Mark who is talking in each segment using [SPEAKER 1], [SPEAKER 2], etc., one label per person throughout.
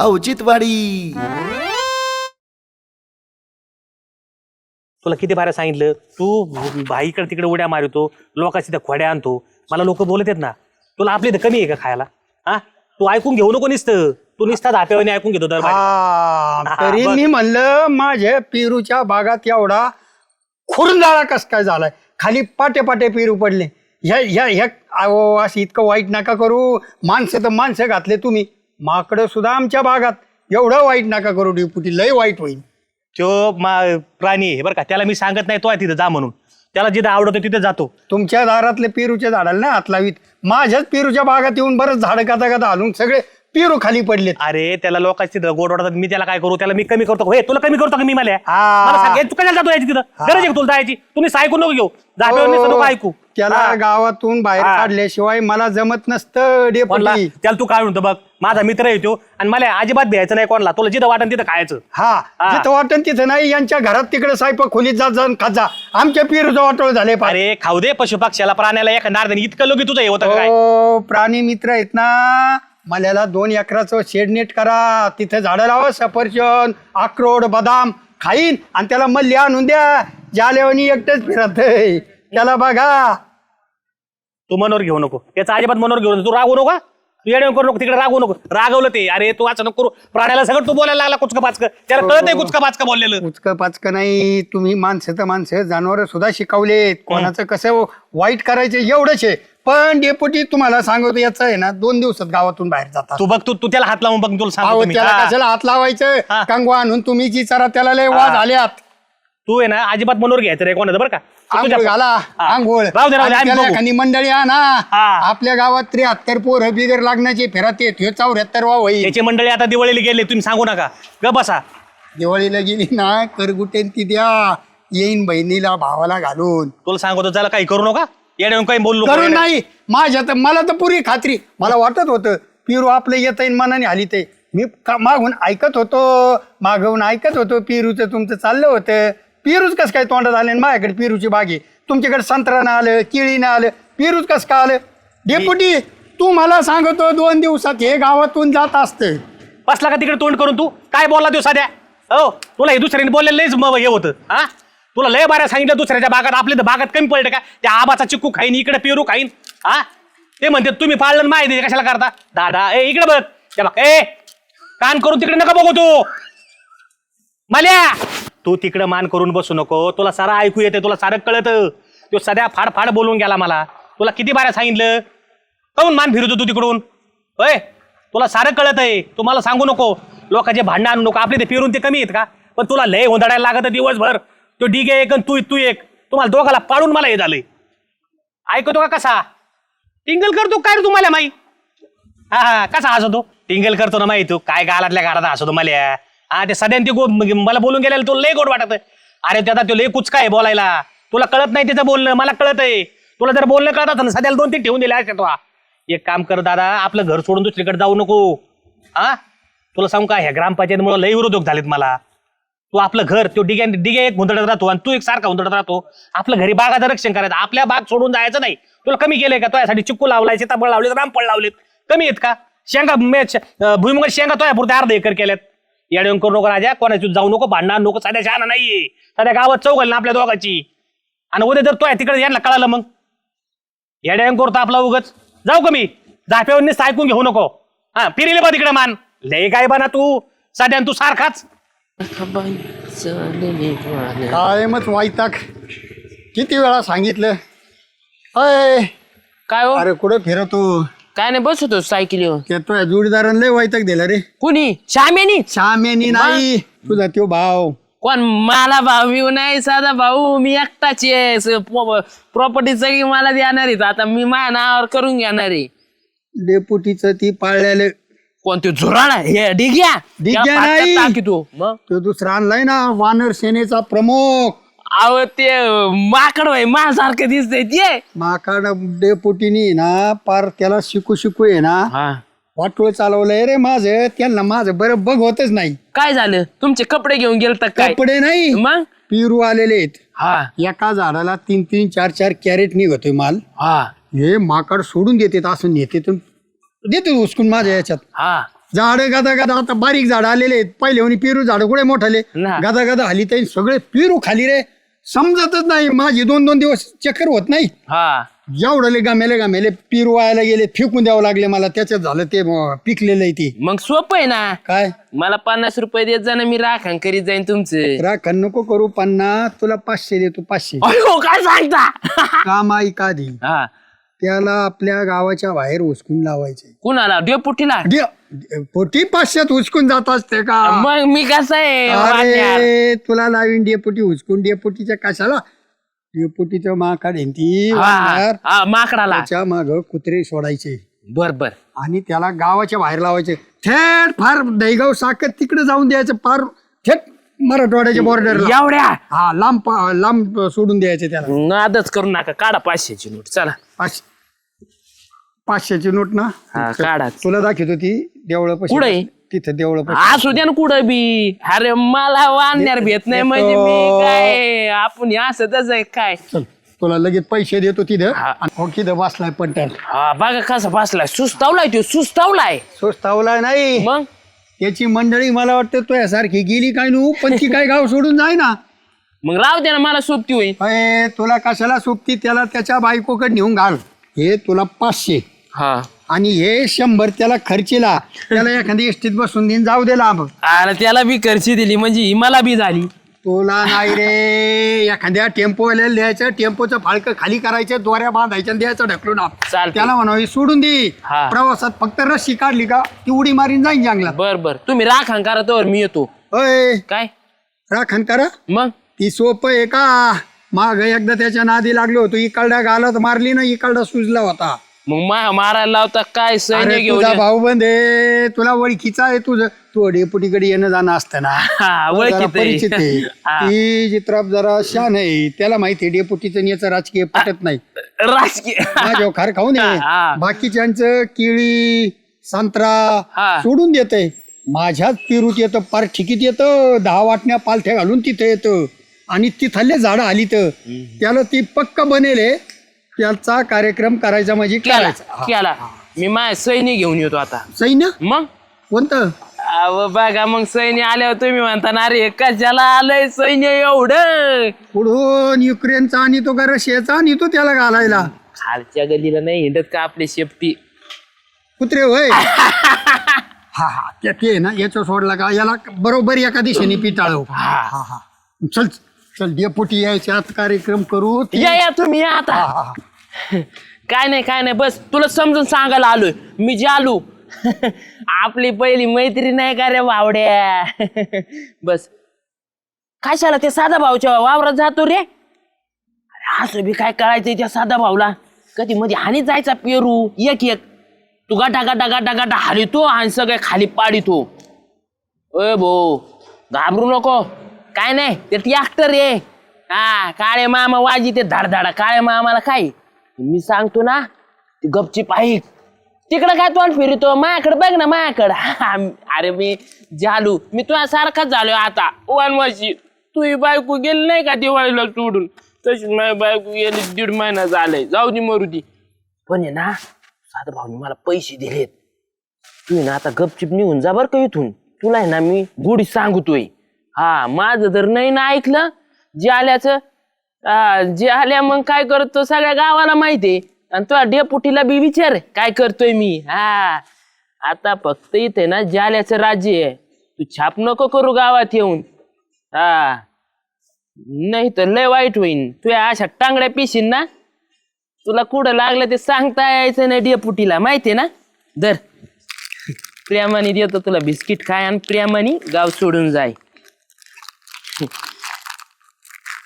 [SPEAKER 1] औचित्यवाडी।
[SPEAKER 2] तुला किती बारा सांगितलं? तू भाईकडे तिकडे उड्या मारतो लोकांची त्या खोड्या आणतो. मला लोक बोलत आहेत ना तुला आपली तर कमी आहे का खायला? हा? तू ऐकून घेऊ नको निसतं. तू निसता धाप्यावाने ऐकून घेतो दर
[SPEAKER 3] हा, तरी. मी म्हणलं माझ्या पेरूच्या बागात एवढा खुरंदाळा कस काय झालाय? खाली पाटे पाटे पेरू पडले. ह्या ह्या ह्या अहो, असं इतकं वाईट नका करू. माणसं तर माणसं घातले तुम्ही. माकडं सुद्धा आमच्या बागात एवढं वाईट नका करू डिपुटी. लय वाईट होईल.
[SPEAKER 2] तो मा- प्राणी आहे बरं का? त्याला मी सांगत नाही तो आहे तिथं जा म्हणून. त्याला जिथं आवडतं तिथे जातो.
[SPEAKER 3] तुमच्या दारातले पेरूच्या झाडाला ना हात लावीत. माझ्याच पेरूच्या बागात येऊन बरंच झाडं काता काता हलून सगळे पेरू खाली पडलेत.
[SPEAKER 2] अरे त्याला लोकांची तिथं गोड वाटतात मी त्याला काय करू? त्याला मी कमी करतो. हे तुला कमी करतो का मी मला?
[SPEAKER 3] हा.
[SPEAKER 2] मला सांग हे तू कशाला जातो याची तिथं. गरज आहे का तुला जायची? तुम्ही ऐकू नको घेऊ. नको ऐकू
[SPEAKER 3] हो, त्याला
[SPEAKER 2] हा.
[SPEAKER 3] गावातून बाहेर
[SPEAKER 2] हा.
[SPEAKER 3] काढल्याशिवाय मला जमत नसतं
[SPEAKER 2] कोणला?
[SPEAKER 3] डेपुटी
[SPEAKER 2] त्याला तू काय म्हणतो बघ. माझा मित्र येतो आणि मला अजिबात भ्यायचं नाही कोणला. तुला जिथं वाटण तिथं खायचं.
[SPEAKER 3] हा.
[SPEAKER 2] हा.
[SPEAKER 3] जिथं वाटण तिथं नाही. यांच्या घरात तिकडे सायपा खोलीत जात जाऊन खात जा. आमच्या पेरूचं वाटोळ झाले
[SPEAKER 2] अरे खाऊ दे पशु पक्षाला प्राण्याला एका नारदाने इतकं लोक तुझं हे होतं काय?
[SPEAKER 3] हो प्राणी मित्र आहेत ना. मल्याला दोन एकराचं शेड नेट करा. तिथं झाडं लावा सफरचंद अक्रोड बदाम खाईन आणि त्याला मल्ली आणून द्या. जालेवणी एकटंच फिरत. त्याला बघा.
[SPEAKER 2] तू मनोर घेऊ नको. याचा अजिबात मनोर घेऊ नको. तू रागू नको? तू येडे करू नको तिकडे रागू नको. रागवलं ते. अरे तू असं नको करू. प्राण्याला सगळं तू बोलायला लागला कुचका पाचक त्याला कळत नाही कुचका पाचका बोललेलं.
[SPEAKER 3] उचकं पाचकं नाही. तुम्ही माणसं तर माणसं जनावर सुद्धा शिकवलेत. कोणाचं कसं वाईट करायचं एवढंच आहे. पण डेपुटी तुम्हाला सांगतो याचं आहे ना दोन दिवसात गावातून बाहेर जातात
[SPEAKER 2] तू बघ तू तू त्याला हात लावून बघ तुला सांगतो
[SPEAKER 3] अहो
[SPEAKER 2] मी.
[SPEAKER 3] त्याला
[SPEAKER 2] हा.
[SPEAKER 3] कशाला हात लावायचं. कंगवा आणून तुम्ही जी चरा त्याला लय वाद
[SPEAKER 2] हा.
[SPEAKER 3] आल्यात
[SPEAKER 2] तू आहे ना अजिबात मनोर घ्यायचं रे कोणाचं बरं का तू
[SPEAKER 3] आंघोळ
[SPEAKER 2] तुझ्या-
[SPEAKER 3] घाला
[SPEAKER 2] हा.
[SPEAKER 3] आंघोळ
[SPEAKER 2] राहू दे राहू दे
[SPEAKER 3] आणि
[SPEAKER 2] आम्ही
[SPEAKER 3] त्याला
[SPEAKER 2] बघू.
[SPEAKER 3] एखादी मंडळी आणा
[SPEAKER 2] हा.
[SPEAKER 3] आपल्या गावात त्र्याहत्तर पोर बिगर लागण्याचे फिरत येत ह्यो चौऱ्याहत्तर वा होईल
[SPEAKER 2] याची मंडळी आता दिवाळीला गेले तुम्ही सांगू नका ग बसा
[SPEAKER 3] दिवाळीला गेली ना करगुटेन ती द्या येईन बहिणीला भावाला घालून
[SPEAKER 2] तुला सांगतो त्याला काही करू नका येणे काही बोलू नको
[SPEAKER 3] करून
[SPEAKER 2] येड्या.
[SPEAKER 3] नाही. माझ्या तर मला तर पुरी खात्री. मला वाटत होतं पिरू आपलं येता येईन मनाने आली ते. मी का- मागून ऐकत होतो मागवून ऐकत होतो पिरूचं तुमचं चाललं होतं. पिरूच कसं काय तोंडात आले आणि माझ्याकडे पिरूची बाग? तुमच्याकडे संत्र्यानं आलं केळीनं आलं पिरूच कसं काय आलं? डेपुटी तू मला सांगतो दोन दिवसात हे गावातून जात असतं.
[SPEAKER 2] बसला का तिकडे तोंड करून तू? काय बोलला तू साध्या? हो तुला हे दुसऱ्याने बोललेलं लयच म- हे होतं हा? तुला लय बाऱ्या सांगितलं दुसऱ्याच्या बागात. आपल्या तर बागात कमी पडलं का? त्या आबाचा चिक्कू खाईन इकडे पेरू खाईन. हा? ते म्हणते तुम्ही पाळलं माहिती कशाला करता? दादा ए इकडे बघ. त्या बघ ए कान करून तिकडे नका बघू तू. मल्या. तू तिकडे मान करून बसू नको. तुला सारा ऐकू येते तुला सारं कळत. तो सध्या फाड फाड बोलून गेला मला. तुला किती बाऱ्या सांगितलं? काऊन मान फिरतो तू तिकडून? होय? तुला सारं कळत आहे तू मला सांगू नको. लोकांचे भांडण आणू नको. आपले ते फिरून ते कमी आहेत का? पण तुला लय होंदाडायला लागत दिवसभर. तो डिगे एक आणि तू तू एक. तुम्हाला दोघाला पाडून मला हे झालंय. ऐकतो का कसा? टिंगल करतो काय रे तुम्हाला माई? हा हा कसा हसतो? टिंगल करतो ना माई तू. काय गालातल्या गाडात हसतो मला? हा ते सध्या ते गो- म्हणजे मला बोलून गेलेलं तुला लय गोड वाटत. अरे त्याचा तो लय कुचका आहे बोलायला. तुला कळत नाही त्याचं बोलणं? मला कळत आहे तुला जर बोलणं कळत ना सध्याला दोन तीन ठेवून दिले असते तो. एक काम कर दादा आपलं घर सोडून दुसरीकडे जाऊ नको. हा? तुला सांगू का ह्या ग्रामपंचायतीमुळे लय विरोधक झालेत मला. तू आपलं घर तो डिग्या डिग्या एक हुंदडत राहतो आणि तू एक सारखा हुंदडत राहतो. आपलं घरी बागाचं रक्षण करायचं. आपल्या बाग सोडून जायचं नाही. तुला कमी केलंय का? तुझ्यासाठी चिक्कू लावलाय सीताफळ लावलेत रामफळ लावलेत. कमी आहेत का? शेंगा भुईमुग शेंगा तो पुरते अर्धा एकर केल्यात. येऊन करू नको राजा. कोणाची जाऊ नको भांडणार नको साध्या शहाणा नाहीये. सध्या गावात चौघल ना आपल्या दोघाची. आणि उद्या जर तो तिकडे यांना कळालं मग. येड्यान करतो आपला उगच. जाऊ का मी? ऐकून घेऊ नको. हा फिरिले बा तिकडे मान. लय काय बना तू. साध्या तू सारखाच.
[SPEAKER 3] कायमच वाईताक किती वेळा सांगितलं? अय
[SPEAKER 4] काय हो?
[SPEAKER 3] अरे कुठं फिरतो?
[SPEAKER 4] काय नाही बसतो सायकलीवर.
[SPEAKER 3] त्या तुझ्या जोडीदारानं लय वाईताक दिला रे.
[SPEAKER 4] कुणी? श्यामेनी
[SPEAKER 3] श्यामेनी नाही तुझा त्यो भाव
[SPEAKER 4] कोण? मला भाऊ मी नाही साधा भाऊ. मी एकटाच आहे प्रॉपर्टी सगळी मला देणार आहेत. आता मी माझ्या नावावर करून घेणार आहे.
[SPEAKER 3] डेपुटीचं ती पाळलेलं
[SPEAKER 4] कोण ते झुराळ? हे डिग्या.
[SPEAKER 3] डिग्या
[SPEAKER 4] त्या
[SPEAKER 3] नाही.
[SPEAKER 4] टाकी तू. मग?
[SPEAKER 3] तो दुसरा आणलाय ना वानर सेनेचा प्रमुख.
[SPEAKER 4] अहो ते माकड भाई माझ्यासारखं दिसतंय ते.
[SPEAKER 3] माकाड डेपुटीनी ना पार त्याला शिकू शिकू आहे ना
[SPEAKER 4] हा.
[SPEAKER 3] वाटोळ चालवलंय रे माझं. त्यांना माझं बरं बघ होतच नाही.
[SPEAKER 4] काय झालं? तुमचे कपडे घेऊन गेलत काय?
[SPEAKER 3] कपडे नाही.
[SPEAKER 4] मग?
[SPEAKER 3] पिरू आलेले आहेत.
[SPEAKER 4] हा.
[SPEAKER 3] एका झाडाला तीन तीन चार चार कॅरेट निघतोय माल.
[SPEAKER 4] हा.
[SPEAKER 3] हे माकड सोडून देतात असं नेते तर देते उचकून माझ्या याच्यात.
[SPEAKER 4] हा.
[SPEAKER 3] झाड गादा गादा आता बारीक झाड आलेले आहेत. पहिले म्हणे पेरू झाड कुठे मोठाले.
[SPEAKER 4] ना.
[SPEAKER 3] गादा गादा हली ते सगळे पेरू खाली रे. समजतच नाही माझी दोन दोन दिवस चक्कर होत नाही.
[SPEAKER 4] हा.
[SPEAKER 3] जेवढले गामेले गामेले पेरू वायाला गेले फेकून द्यावं लागले मला. त्याच्यात झालं ते पिकलेलं आहे ते.
[SPEAKER 4] मग सोपं आहे ना?
[SPEAKER 3] काय?
[SPEAKER 4] मला पन्नास रुपये देत जा ना मी राखण करीत जाईन तुमचं.
[SPEAKER 3] राखण नको करू पन्नास तुला पाचशे देतो पाचशे.
[SPEAKER 4] अयो काय सांगता?
[SPEAKER 3] काम ऐका आधी
[SPEAKER 4] हा.
[SPEAKER 3] त्याला आपल्या गावाच्या बाहेर उचकून लावायचे.
[SPEAKER 4] कुणाला? डेपुटीला
[SPEAKER 3] डे- पोटी पाचशेत उचकून जात असते का?
[SPEAKER 4] मग मी कसं आहे?
[SPEAKER 3] अरे तुला लावीन डेपुटी उचकून डेपुटीच्या कशाला? डेपुटीचं मा काढेन ती
[SPEAKER 4] हा. हा, माकडाला.
[SPEAKER 3] त्याच्या माग कुत्रे सोडायचे.
[SPEAKER 4] बर बर.
[SPEAKER 3] आणि त्याला गावाच्या बाहेर लावायचे. थेट फार दहीगाव साकत तिकडे जाऊन द्यायचं फार थेट मराठवाड्याच्या बॉर्डरला
[SPEAKER 4] एवढ्या?
[SPEAKER 3] हा लांब पा- लांब सोडून द्यायचे त्याला.
[SPEAKER 4] नादच करू नका काढा पाचशेची नोट चला.
[SPEAKER 3] पाचशे. पाचशेची नोट ना?
[SPEAKER 4] हा काढा
[SPEAKER 3] तुला दाखवत होती देवळ
[SPEAKER 4] कुठे?
[SPEAKER 3] तिथं देवळ
[SPEAKER 4] असू द्या ना कुठं बी. अरे मला वाढण्यार भेट नाही म्हणजे मी काय? आपण हे असं तसं आहे काय?
[SPEAKER 3] चल तुला लगेच पैसे देतो तिथं.
[SPEAKER 4] हा.
[SPEAKER 3] आणि हो तिथं बसलाय पट्ट्यात
[SPEAKER 4] हा बघा कसा बसलाय. सुस्तावलाय तो सुस्तावलाय.
[SPEAKER 3] स्वस्तावला नाही.
[SPEAKER 4] मग?
[SPEAKER 3] त्याची मंडळी मला वाटतं तो यासारखी गेली काय नू? पण ती काय गाव सोडून जाय ना
[SPEAKER 4] मग राहू द्या ना मला सोबती होईल.
[SPEAKER 3] अय, तुला कशाला सोबती? त्याला त्याच्या बायकोकडे नेऊन घाल. हे तुला पाचशे.
[SPEAKER 4] हा.
[SPEAKER 3] आणि हे शंभर त्याला खर्चीला त्याला एखादी एसटीत बसून देईन जाऊ दे लांब.
[SPEAKER 4] अरे त्याला बी खर्ची दिली म्हणजे ही मला बी झाली.
[SPEAKER 3] तुला नाही रे एखाद्या टेम्पोवाल्याला द्यायचं टेम्पोचं फाळकं खाली करायचं दोऱ्या बांधायच्या आणि द्यायचं ढकलून आप.
[SPEAKER 4] चालतंय.
[SPEAKER 3] त्याला म्हणावी सोडून दे.
[SPEAKER 4] हा.
[SPEAKER 3] प्रवासात फक्त रस्सी काढली का ती उडी मारीन जाईन जंगलात.
[SPEAKER 4] बर बर. तुम्ही राखण करा तर मी येतो.
[SPEAKER 3] अय
[SPEAKER 4] काय?
[SPEAKER 3] राखण करा.
[SPEAKER 4] मग?
[SPEAKER 3] ती सोप आहे का? माग एकदा त्याच्या नादी लागलो होतो इकडल्या गालात मारली ना इकडला सुजला होता.
[SPEAKER 4] मग मा मारायला लावता काय सैन्य
[SPEAKER 3] अरे
[SPEAKER 4] घेऊन
[SPEAKER 3] तुझा
[SPEAKER 4] ये.
[SPEAKER 3] भाऊ बंद आहे. तुला ओळखीचा आहे तुझं. तू डेपुटीकडे येणं जाणं असतं ना.
[SPEAKER 4] हा,
[SPEAKER 3] जरा
[SPEAKER 4] आहे.
[SPEAKER 3] परिचित आहे.
[SPEAKER 4] हा.
[SPEAKER 3] ती चित्राप जरा शान आहे. त्याला माहिती आहे डेपुटीचं याचं राजकीय पटत नाही.
[SPEAKER 4] राजकीय.
[SPEAKER 3] माझ्या खार खाऊ नये
[SPEAKER 4] हा.
[SPEAKER 3] बाकीच्यांचं केळी संत्रा
[SPEAKER 4] हा.
[SPEAKER 3] सोडून देते माझ्याच पेरूत येतं पार ठिकीत येतं. दहा वाटण्या पालथ्या घालून तिथे येतं. आणि तिथले झाडं आली तर. त्याला ती पक्क बनेले त्याचा कार्यक्रम करायचा म्हणजे
[SPEAKER 4] केला
[SPEAKER 3] करायचा.
[SPEAKER 4] केला. मी माय सैन्य घेऊन येतो आता.
[SPEAKER 3] सैन्य?
[SPEAKER 4] मग?
[SPEAKER 3] कोणतं?
[SPEAKER 4] अहो बघा मग सैन्य आल्यावर तुम्ही म्हणता ना अरे कशाला आलंय सैन्य एवढं?
[SPEAKER 3] पुढून युक्रेनचा आणि तो का रशियाचा आणि तो त्याला घालायला.
[SPEAKER 4] खालच्या गलीला नाही हिंडत का आपली शेपटी?
[SPEAKER 3] कुत्रे होय. हा हा. ते ते ना याचं सोडला का? याला बरोबर एका दिशेने पिटाळव हा. हा चल चल डेपुटी यायच्यात कार्यक्रम करू. ते-
[SPEAKER 4] या या तुम्ही या आता.
[SPEAKER 3] हा, हा.
[SPEAKER 4] काय नाही काय नाही बस. तुला समजून सांगायला आलोय. मी जालू. आपली पहिली मैत्री नाही का रे बावड्या बस. कशाला ते साधा भाऊच्या वावरात जातो रे? अरे असं बी काय कळायचंय त्या साधा भाऊला? कधी मध्ये हानी जायचा पेरू एक एक. तू गाटा गाटा गाटा गाटा हालितो आणि सगळे खाली पाडितो. अय भाऊ घाबरू नको. काय नाही ते ॲक्टर आहे. हा काळे मामा वाजी ते धाडधाडा. काळे मामाला काय? मी सांगतो ना ती गपचीप पाहिजे तिकडं काय तोंड फिरतो? माझ्याकडे बघ ना माझ्याकडं अरे मी झालो. मी तुझ्या सारखाच झालोय आता. वन वर्षी. तू ही बायको गेली नाही का दिवाळीला सोडून? तशीच माझी बायको गेली दीड महिना झालाय. जाऊ दे मरू दे. पण आहे ना साधा भाऊनी मला पैसे दिलेत. तू आहे ना आता गपचिप निघून जा बरं का इथून. तुला आहे ना मी गुढी सांगतोय. हा माझं जर नाही ना ऐकलं जे आल्याचं हा, जे आल्या मग काय करतो सगळ्या गावाला माहितीये. आणि तुला डेपुटीला बी विचार काय करतोय मी? हा. आता फक्त इथे ना जाल्याचं राज्य आहे. तू छाप नको करू गावात येऊन. हा. नाही तर लय वाईट होईन. तू या अशा टांगड्या पिशीन ना तुला कुठं लागलं ते सांगता यायचं नाही डेपुटीला. माहितीये ना? दर प्रेमाने देतो तुला बिस्किट खाय आणि प्रेमाने गाव सोडून जाय.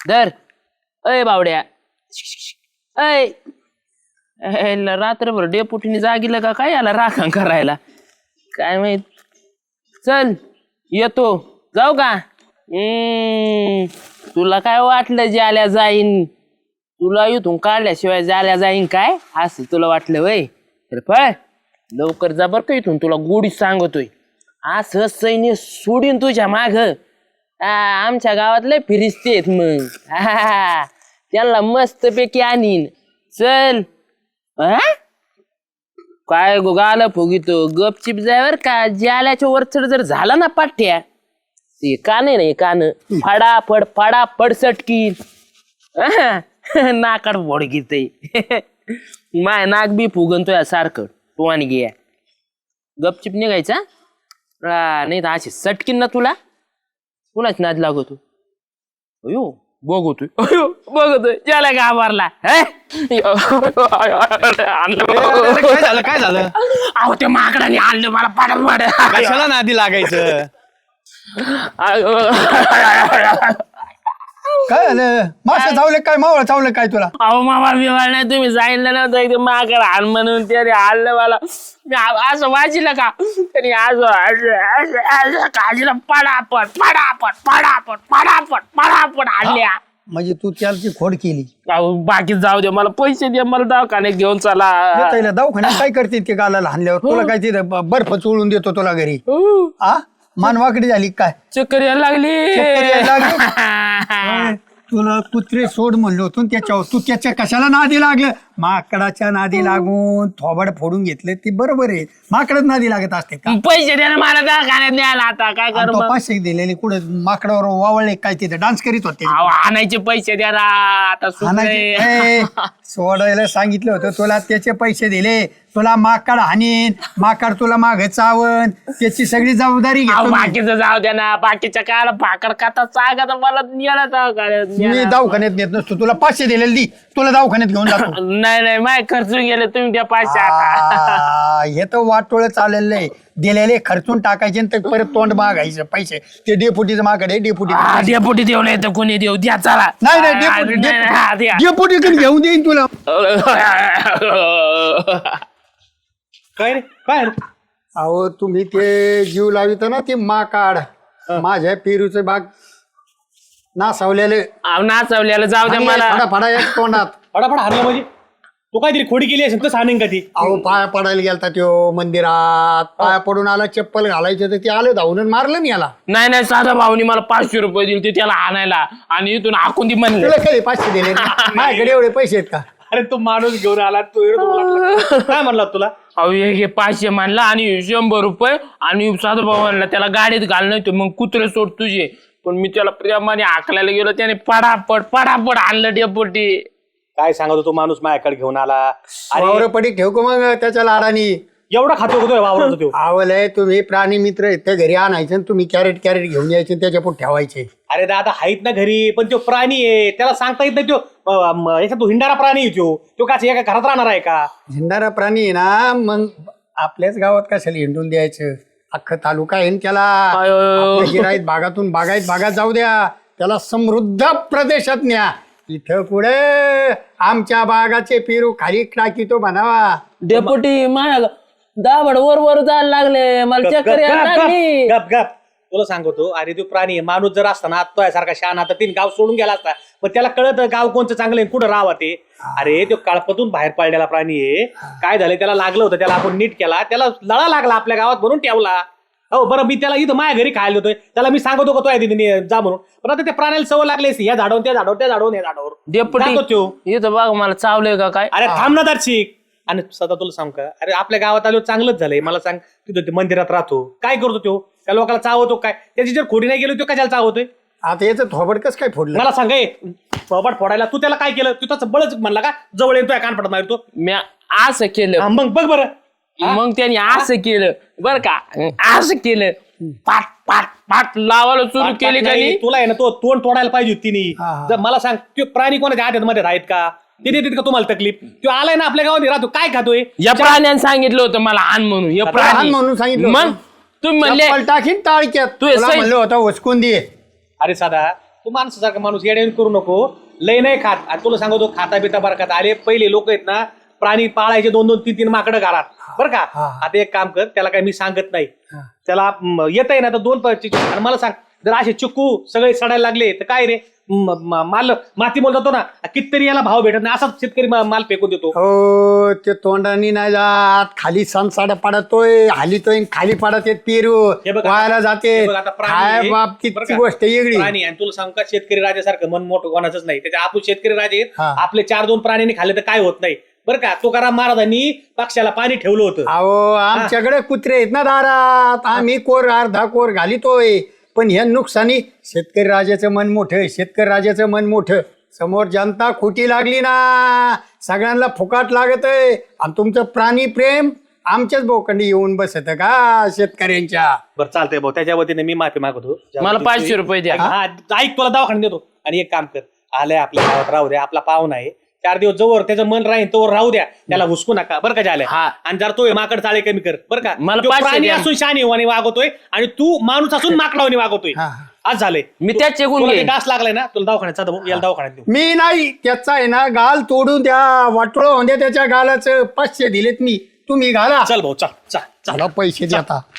[SPEAKER 4] दर अय बावड्या. अय. अय, ल- रात्रभर डेपुटीने जागीला का काय याला राखण करायला? काय माहीत. चल येतो. जाऊ का? हम्म, तुला काय वाटलं ज्याला जाईन? तुला इथून काढल्याशिवाय जाल्या जाईन काय? असं तुला वाटलं वय. तर पळ. लवकर जा बरं का इथून. तुला गोडी सांगतोय. असं सैन्य सोडीन तुझ्या माग. आमच्या गावात लय फिरिस्ते आहेत मग. हा, त्यांना मस्त पैकी आणीन. चल. हा? काय गोगाला फुगितो. गपचिप जायवर का. ज्याल्याच्या वरचड जर झाला ना पाठ्या ते कान आहे ना हे कान. फडाफड फडाफड सटकीन. नाकाड फोडकीत माय नाक बी या सारखं. टोवानी घे. गपचिप निघायचा नाही तर अशी सटकीन ना तुला. कुणाच नाद लागतो अयो बघतोय. अयो बघतोय. ज्याला घाबरला. हे?
[SPEAKER 2] काय झालं काय झालं?
[SPEAKER 4] अहो त्या माकडाने आणलं मला पाडा पाडा
[SPEAKER 2] कशाला नादी लागायचं?
[SPEAKER 3] काय झालं? मासे चावले काय? मावळ चावलं काय तुला?
[SPEAKER 4] अहो मामा बिवाळ नाही तुम्ही सांगितलं नव्हतं एकदम माकड आण म्हणून त्याने आणलं मला. मी आ- असं वाचिलं का? त्याने असं असं असं असं काजीला पडापट पडापट पडापट पडापट पडापट आणल्या.
[SPEAKER 3] म्हणजे तू त्याची खोड केली.
[SPEAKER 4] अहो बाकी जाऊ दे मला पैसे दे मला दवाखान्यात घेऊन चला.
[SPEAKER 3] येता येईल दवाखान्यात काय करते ते गालाला हाणल्यावर? तुला काय तिथे ब- बर्फ चोळून देतो तुला घरी.
[SPEAKER 4] हो,
[SPEAKER 3] आ? मानवाकडे झाली काय?
[SPEAKER 4] चक्कर यायला लागली.
[SPEAKER 3] यायला तुला कुत्रे सोड म्हणलो होतो न त्याच्यावर. तू त्याच्या कशाला नादी लागलं? माकडाच्या नादी लागून थोबाड फोडून घेतलं ते बरोबर आहे. माकडच नादी लागत असते का?
[SPEAKER 4] पैसे द्या ना मला दवाखान्यात न्यायला आता काय
[SPEAKER 3] आणि
[SPEAKER 4] कर
[SPEAKER 3] तो
[SPEAKER 4] मग?
[SPEAKER 3] पाचशे दिलेले कुठे? माकडावर वावळले काय तिथे? डान्स करीत होते.
[SPEAKER 4] अहो, आणायचे पैसे द्या ना आता
[SPEAKER 3] हाणायचे-
[SPEAKER 4] सुटले.
[SPEAKER 3] ए, सोडायला सांगितलं होतं तुला त्याचे पैसे दिले. तुला माकड हाणीन माकड तुला माग चावन त्याची सगळी जबाबदारी
[SPEAKER 4] अहो,
[SPEAKER 3] घेतो मी.
[SPEAKER 4] बाकीचं जाऊ द्या ना बाकीच्या कायला भाकर खाता चागा तर मला न्यायला दवाखान्यात
[SPEAKER 3] मी
[SPEAKER 4] न्यायला.
[SPEAKER 3] दवाखान्यात नेत नसतो तुला पाचशे दिलेले दी. तुला दवाखान्यात घेऊन जातो.
[SPEAKER 4] नाही नाही माय खर्चून गेले तुम्ही त्या आता.
[SPEAKER 3] आ, हे तर वाटोळ चाललेलं आहे. दिलेले खर्चून टाकायचे आणि ते परत तोंड मागायचं पैसे. ते डेपुटीचं मागड आहे डेपुटी
[SPEAKER 4] हा, डेपुटी देऊ नाही तर कोणी देऊ? द्या चला.
[SPEAKER 3] नाही नाही
[SPEAKER 4] हा,
[SPEAKER 3] डेपुटी
[SPEAKER 4] नाही, नाही, हा, द्या.
[SPEAKER 3] डेपुटी घेऊन देईन तुला.
[SPEAKER 2] काय रे? काय रे?
[SPEAKER 3] अहो तुम्ही ते जीव लावित ना ते माकाड माझ्या पेरूचं बाग नासावलेले
[SPEAKER 4] अहो, नाचवल्याला जाऊ द्या मला.
[SPEAKER 3] फडा फडा एक तोंडात.
[SPEAKER 2] फटाफट हारलं म्हणजे? तू काहीतरी खोडी केली असेल तर सांगेन का ती?
[SPEAKER 3] अहो पाया पडायला गेलता त्यो मंदिरात. पाया पडून आला चप्पल घालायचं तर ते आलं धावून आणि मारलं नाही याला.
[SPEAKER 4] नाही नाही साधा भाऊनी मला पाचशे रुपये दिले ते त्याला आणायला. आणि इथून हाकून दी म्हणले.
[SPEAKER 3] तुला काही पाचशे दिले? माझ्याकडे एवढे पैसे आहेत का?
[SPEAKER 2] अरे तू माणूस घेऊन आला तू एवढं. काय म्हणला तुला?
[SPEAKER 4] अहो हे घे पाचशे मानला आणि शंभर रुपये. आणि साधा भाऊ म्हणला त्याला गाडीत घाल नाही मग कुत्रे सोड तुझे. पण मी त्याला प्रेमाने हाकलायला गेलो त्याने पडापड पडापड आणलं डेपोटी.
[SPEAKER 2] काय सांगत होतो माणूस माझ्याकडे घेऊन आला?
[SPEAKER 3] वावर
[SPEAKER 2] अरे
[SPEAKER 3] पडी ठेव का मग त्याच्या लाडानी.
[SPEAKER 2] एवढा खातो होतो वावराचा तो
[SPEAKER 3] आवलय तुम्ही प्राणी मित्र आहेत ते घरी आणायचे आणि तुम्ही कॅरेट कॅरेट घेऊन यायचे त्याच्या पुढे ठेवायचे.
[SPEAKER 2] अरे दादा आहेत ना घरी पण तो प्राणी आहे. त्याला सांगता येत नाही तो अं, म, याचा तो हिंडारा प्राणी आहे तो. तो का एका घरात राहणार आहे का?
[SPEAKER 3] झेंडारा प्राणी आहे ना मग आपल्याच गावात कशाला हिंडून द्यायचं? अख्खा तालुका आहे न त्याला. आपल्या गिराईत भागातून बागायत भागात जाऊ द्या. त्याला समृद्ध प्रदेशात न्या. इथं पुढे आमच्या बागाचे पेरू खाली टाकी तो बनावा
[SPEAKER 4] डेपोटी माझ्या दाबड वर वर जायला लागले. मला चक्कर यायला
[SPEAKER 2] गप,
[SPEAKER 4] लागली.
[SPEAKER 2] गप, गप, गप. तुला सांगतो अरे तो प्राणी आहे माणूस जर असताना तो सारखा शान आता तीन गाव सोडून गेला असता. पण त्याला कळत गाव कोणचं चांगलं आहे कुठं राहावं ते अरे तो काळपतून बाहेर पडलेला प्राणी आहे. काय झालं त्याला लागलं होतं त्याला आपण नीट केला. त्याला लळा लागला आपल्या गावात म्हणून ठेवला. हो बरं मी त्याला इथं माझ्या घरी खायला होतोय त्याला मी सांगतो का तो आहे तिथे जा म्हणून. पण आता त्या प्राण्याला सवय लागली असती या झाडावर त्या झाडावर त्या झाडावर या झाडावर. जातो त्यो.
[SPEAKER 4] डेपोटी इथं बघ मला चावलंय का काय?
[SPEAKER 2] अरे थांब ना दर्शिक. आणि सदा तुला सांग का? अरे आपल्या गावात आलो चांगलंच झालंय. मला सांग तिथं ते मंदिरात राहतो. काय करतो तो त्या लोकांना चावतो काय? त्याची जर खोडी नाही गेली तो कशाला चावतोय?
[SPEAKER 3] आता याचं थोबड कस काय फोडलं?
[SPEAKER 2] मला सांग ए, थोबाड फोडायला तू त्याला काय केलं? तू त्याचं बळच म्हणला का? जवळ येतोय कानपडत मारतो
[SPEAKER 4] मी असं केलं.
[SPEAKER 2] हा, मग बघ बरं.
[SPEAKER 4] मग त्यांनी असं केलं बर का? असं केलं. पाट पाट पाट लावायला सुरू केली का
[SPEAKER 2] नाही,
[SPEAKER 4] नाही?
[SPEAKER 2] तुला आहे ना तो तोंड तोडायला पाहिजे होती तिने.
[SPEAKER 3] हा.
[SPEAKER 2] जर मला सांग तो प्राणी कोणाच्या आट्यात मध्ये आहेत का? ते देतात का तुम्हाला तकलीफ? तो आलाय ना आपल्या गावात राहतो काय खातोय?
[SPEAKER 4] या प्राण्याने सांगितलं होतं मला आण म्हणून या प्राणी.
[SPEAKER 3] म्हणून सांगितलं
[SPEAKER 4] मग
[SPEAKER 3] होतं.
[SPEAKER 4] तुम्ही म्हणले
[SPEAKER 3] चप्पल टाकीन टाळक्यात.
[SPEAKER 4] तू
[SPEAKER 3] तुला म्हणलं होतं वसकून दे.
[SPEAKER 2] अरे साधा तू माणसासारखा माणूस येड्यान करू नको. लय नाही खात. आणि तुला सांगतो खाता बिता बरं खात अरे पहिले लोक आहेत ना प्राणी पाळायचे दोन दोन तीन तीन माकडं घरात. बरं का. आता एक काम कर त्याला काय मी सांगत नाही. त्याला येत आहे ना तर दोन चिकू आणि मला सांग जर असे चिक्कू सगळे सडायला लागले तर काय रे? माल माती मोल जातो ना कितीतरी याला भाव भेटत नाही. असाच शेतकरी माल फेकून देतो.
[SPEAKER 3] हो ते तोंडानी नाही जात. खाली संसाडा पडतोय हालीतोय आणि खाली पडत येत पेरू.
[SPEAKER 2] हे
[SPEAKER 3] वायाला जाते. ती? गोष्ट वेगळी.
[SPEAKER 2] आणि तुला सांग का शेतकरी राजासारखं मन मोठं कोणाचंच नाही. त्याच्या आपण शेतकरी राजे. आपले चार दोन प्राण्यांनी खाल्ले तर काय होत नाही? बरं का तुकाराम महाराजांनी पक्षाला पाणी ठेवलं होतं.
[SPEAKER 3] अहो आमच्याकडे कुत्रे आहेत ना दारात. आम्ही कोर अर्धा कोर घालितोय. पण ह्या नुकसानी शेतकरी राजाचं मन मोठं शेतकरी राजाचं मन मोठं. समोर जनता खोटी लागली ना. सगळ्यांना फुकाट लागत आहे. आणि तुमचं प्राणी प्रेम आमच्याच बोकंडी येऊन बसत का शेतकऱ्यांच्या?
[SPEAKER 2] बरं चालतंय भाऊ. त्याच्या वतीने मी माफी मागतो.
[SPEAKER 4] मला पाचशे रुपये द्या.
[SPEAKER 2] हा ऐक तुला दवाखान्यात देतो आणि एक काम कर. आलंय आपल्या गावात राहू द्या आपला पाहुणा आहे. चार दिवस जवळ त्याचं मन राहील तोवर राहू द्या. त्याला हुसकू नका. बरं का झालं
[SPEAKER 4] हा.
[SPEAKER 2] आणि जर तो माकड चाळे कमी कर. बरं का?
[SPEAKER 4] मला
[SPEAKER 2] तो
[SPEAKER 4] पाचशे
[SPEAKER 2] प्राणी
[SPEAKER 4] द्या.
[SPEAKER 2] असून शानी वागवतोय आणि तू माणूस असून माकडावानी वागवतोय.
[SPEAKER 3] हा.
[SPEAKER 2] आज झालंय
[SPEAKER 4] मी त्याच चेकून
[SPEAKER 2] तुला ते
[SPEAKER 4] घेईन
[SPEAKER 2] डास लागलाय ना? तुला दवाखान्यात चालतो याला दवाखान्यात देऊ.
[SPEAKER 3] मी नाही. त्याचा आहे ना गाल तोडून द्या. वाटोळ होऊन द्या त्याच्या गालाचं. पाचशे दिलेत मी. तुम्ही घाला.
[SPEAKER 2] चल भाऊ चल चल चल.
[SPEAKER 3] मला पैसे देता